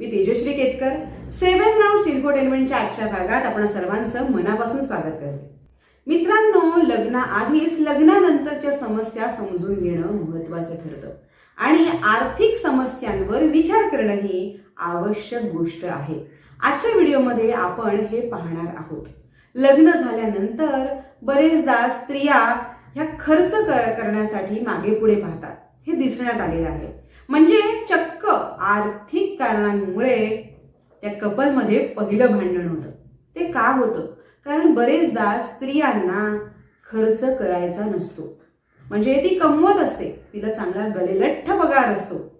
मी Tejashree Ketkar. Seven round इन्फोटेनमेंटच्या आजच्या भागात आपण सर्वांचं मनापासून स्वागत करते. मित्रांनो लग्नाआधीच लग्नानंतरच्या समस्या समजून घेणं महत्वाचं ठरतं. आणि आर्थिक समस्यांवर विचार करणं ही आवश्यक गोष्ट आहे. आजच्या व्हिडिओमध्ये आपण हे पाहणार आहोत. लग्न झाल्यानंतर बरेचदा स्त्रिया ह्या खर्च करण्यासाठी मागे पुढे पाहतात. हे दिसण्यात आलेलं आहे. म्हणजे चक्क आर्थिक कारणांमुळे त्या कपलमध्ये पहिलं भांडण होतं. ते का होतं? कारण बरेचदा स्त्रियांना खर्च करायचा नसतो. म्हणजे ती कमवत असते. तिला चांगला गलेलठ्ठ पगार असतो.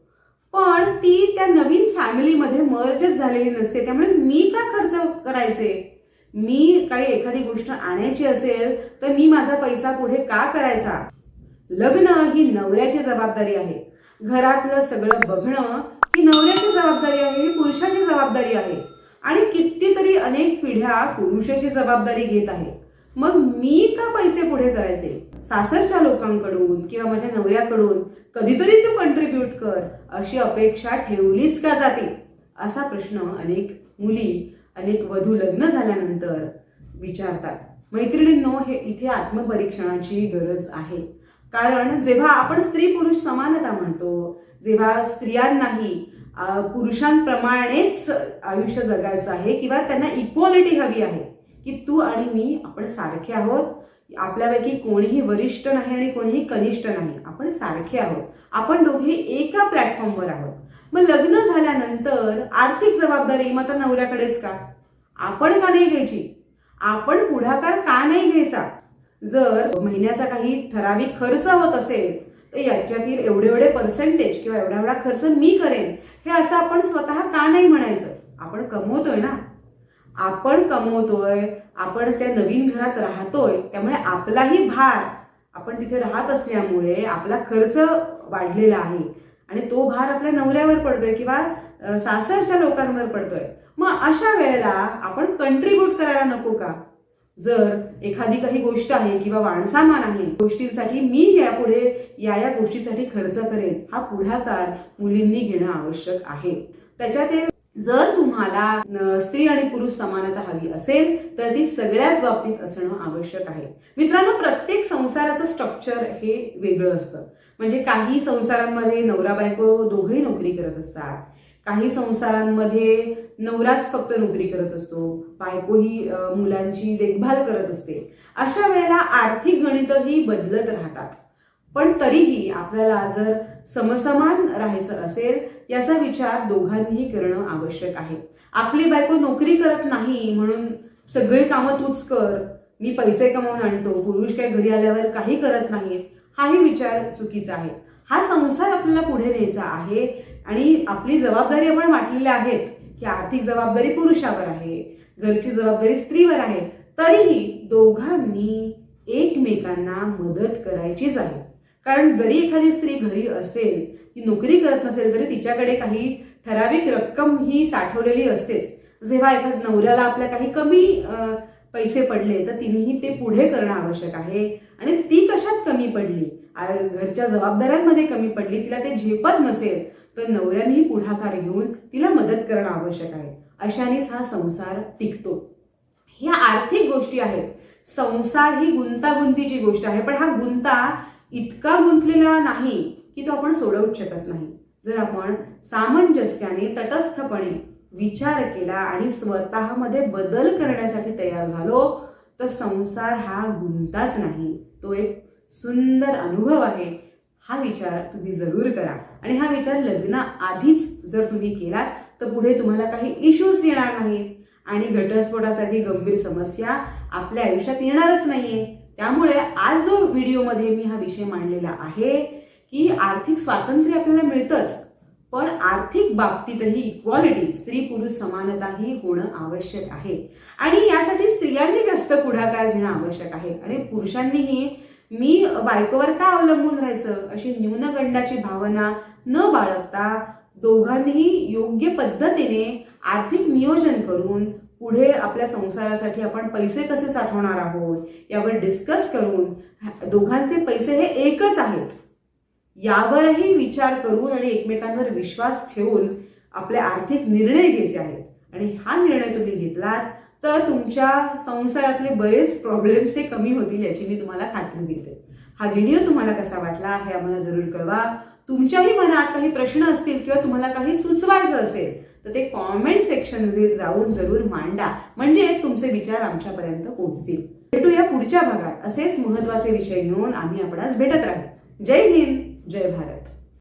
पण ती त्या नवीन फॅमिलीमध्ये मर्जच झालेली नसते. त्यामुळे मी का खर्च करायचे? मी काही एखादी गोष्ट आणायची असेल तर मी माझा पैसा पुढे का करायचा? लग्न ही नवऱ्याची जबाबदारी आहे. घरातलं सगळं बघणं नवऱ्याची जबाबदारी आहे ही पुरुषाची जबाबदारी आहे. आणि कितीतरी अनेक पिढ्या पुरुषाची जबाबदारी घेत आहे मग मी का पैसे पुढे करायचे? सासरच्या लोकांकडून किंवा माझ्या नवऱ्याकडून कधीतरी तू कंट्रीब्यूट कर अशी अपेक्षा ठेवलीच का जाते? असा प्रश्न अनेक मुली अनेक वधू लग्न झाल्यानंतर विचारतात. मैत्रिणींनो हे इथे आत्मपरीक्षणाची गरज आहे. कारण जेव्हा आपण स्त्री पुरुष समानता म्हणतो जेव्हा स्त्रियांनाही पुरुषांप्रमाणेच आयुष्य जगायचं आहे किंवा त्यांना इक्वॉलिटी हवी आहे की तू आणि मी आपण सारखे आहोत. आपल्यापैकी कोणीही वरिष्ठ नाही आणि कोणीही कनिष्ठ नाही. आपण सारखे आहोत. आपण दोघे एका प्लॅटफॉर्मवर आहोत. मग लग्न झाल्यानंतर आर्थिक जबाबदारी मग आता नवऱ्याकडेच का? आपण का नाही घ्यायची? आपण पुढाकार का नाही घ्यायचा? जर महिन्याचा काही ठराविक खर्च होत असेल तर याच्यातील एवढे एवढे पर्सेंटेज किंवा एवढा एवढा खर्च मी करेन हे असं आपण स्वतः का नाही म्हणायचं? आपण कमवतोय ना. आपण कमवतोय आपण त्या नवीन घरात राहतोय त्यामुळे आपलाही भार आपण तिथे राहत असल्यामुळे आपला खर्च वाढलेला आहे. आणि तो भार आपल्या नवऱ्यावर पडतोय किंवा सासरच्या लोकांवर पडतोय. मग अशा वेळेला आपण कंट्रीब्यूट करायला नको का? जर एखादी काही गोष्ट आहे किंवा वाणसामान आहे गोष्टींसाठी मी यापुढे या या गोष्टीसाठी खर्च करेन हा पुढाकार मुलींनी घेणं आवश्यक आहे. त्याच्यात जर तुम्हाला स्त्री आणि पुरुष समानता हवी असेल तर ती सगळ्याच बाबतीत असणं आवश्यक आहे. मित्रांनो प्रत्येक संसाराचं स्ट्रक्चर हे वेगळं असतं. म्हणजे काही संसारांमध्ये नवरा बायको दोघेही नोकरी करत असतात. काही संसारांमध्ये नवराच फक्त नोकरी करत असतो बायको ही मुलांची देखभाल करत असते. अशा वेळेला आर्थिक गणितही बदलत राहतात. पण तरीही आपल्याला जर समसमान राहायचं असेल याचा विचार दोघांनीही करणं आवश्यक आहे. आपली बायको नोकरी करत नाही म्हणून सगळी कामं तूच कर मी पैसे कमावून आणतो पुरुष काय घरी आल्यावर काही करत नाहीत हाही विचार चुकीचा आहे. हा संसार आपल्याला पुढे न्यायचा आहे आणि आपली जबाबदारी आपण वाटलेल्या आहेत की आर्थिक जबाबदारी पुरुषावर आहे घरची जबाबदारी स्त्रीवर आहे तरीही दोघांनी एकमेकांना मदत करायचीच आहे कारण जरी एखादी स्त्री घरी असेल ती नोकरी करत नसेल तरी तिच्याकडे काही ठराविक रक्कम ही साठवलेली असतेच. जेव्हा एखाद्या नवऱ्याला आपल्या काही कमी पैसे पडले तर तिनेही ते पुढे करणं आवश्यक आहे. आणि ती कशात कमी पडली? घरच्या जबाबदाऱ्यांमध्ये कमी पडली तिला ते झेपत नसेल तर नवऱ्यानेही पुढाकार घेऊन तिला मदत करणं आवश्यक आहे. अशानेच हा संसार टिकतो. ह्या आर्थिक गोष्टी आहेत. संसार ही गुंतागुंतीची गोष्ट आहे. पण हा गुंता इतका गुंतलेला नाही की तो आपण सोडवूच शकत नाही. जर आपण सामंजस्याने तटस्थपणे विचार केला आणि स्वतःमध्ये बदल करण्यासाठी तयार झालो तर संसार हा गुंताच नाही. तो एक सुंदर अनुभव आहे. हा विचार तुम्ही जरूर करा. आणि हा विचार लग्नाआधीच जर तुम्ही केलात तर पुढे तुम्हाला काही इश्यूज येणार नाहीत. आणि घटस्फोटासाठी गंभीर समस्या आपल्या आयुष्यात येणारच नाहीये. त्यामुळे आज जो व्हिडिओमध्ये मी हा विषय मांडलेला आहे की आर्थिक स्वातंत्र्य आपल्याला मिळतंच पण आर्थिक बाबतीतही इक्वालिटी स्त्री पुरुष समानता ही होणं आवश्यक आहे. आणि यासाठी स्त्रियांनी जास्त पुढाकार घेणं आवश्यक आहे. आणि पुरुषांनीही मी बायकोवर का अवलंबून राहायचं? अशी न्यूनगंडाची भावना न बाळगता दोघांनीही योग्य पद्धतीने आर्थिक नियोजन करून पुढे आपल्या संसारासाठी आपण पैसे कसे साठवणार आहोत? यावर डिस्कस करून दोघांचे पैसे हे एकच आहेत. यावरही विचार करून आणि एकमेकांवर विश्वास ठेवून आपले आर्थिक निर्णय घ्यायचे आहेत. आणि हा निर्णय तुम्ही घेतलात तर तुमच्या संसारातले बरेच प्रॉब्लेम्स हे कमी होतील याची मी तुम्हाला खात्री देते. हा व्हिडिओ तुम्हाला कसा वाटला हे आम्हाला जरूर कळवा. तुमच्याही मनात काही प्रश्न असतील किंवा तुम्हाला काही सुचवायचं असेल तर ते कॉमेंट सेक्शनमध्ये जाऊन जरूर मांडा. म्हणजे तुमचे विचार आमच्यापर्यंत पोहोचतील. भेटूया पुढच्या भागात. असेच महत्त्वाचे विषय घेऊन आम्ही आपणास भेटत राहू. जय हिंद. जय भारत.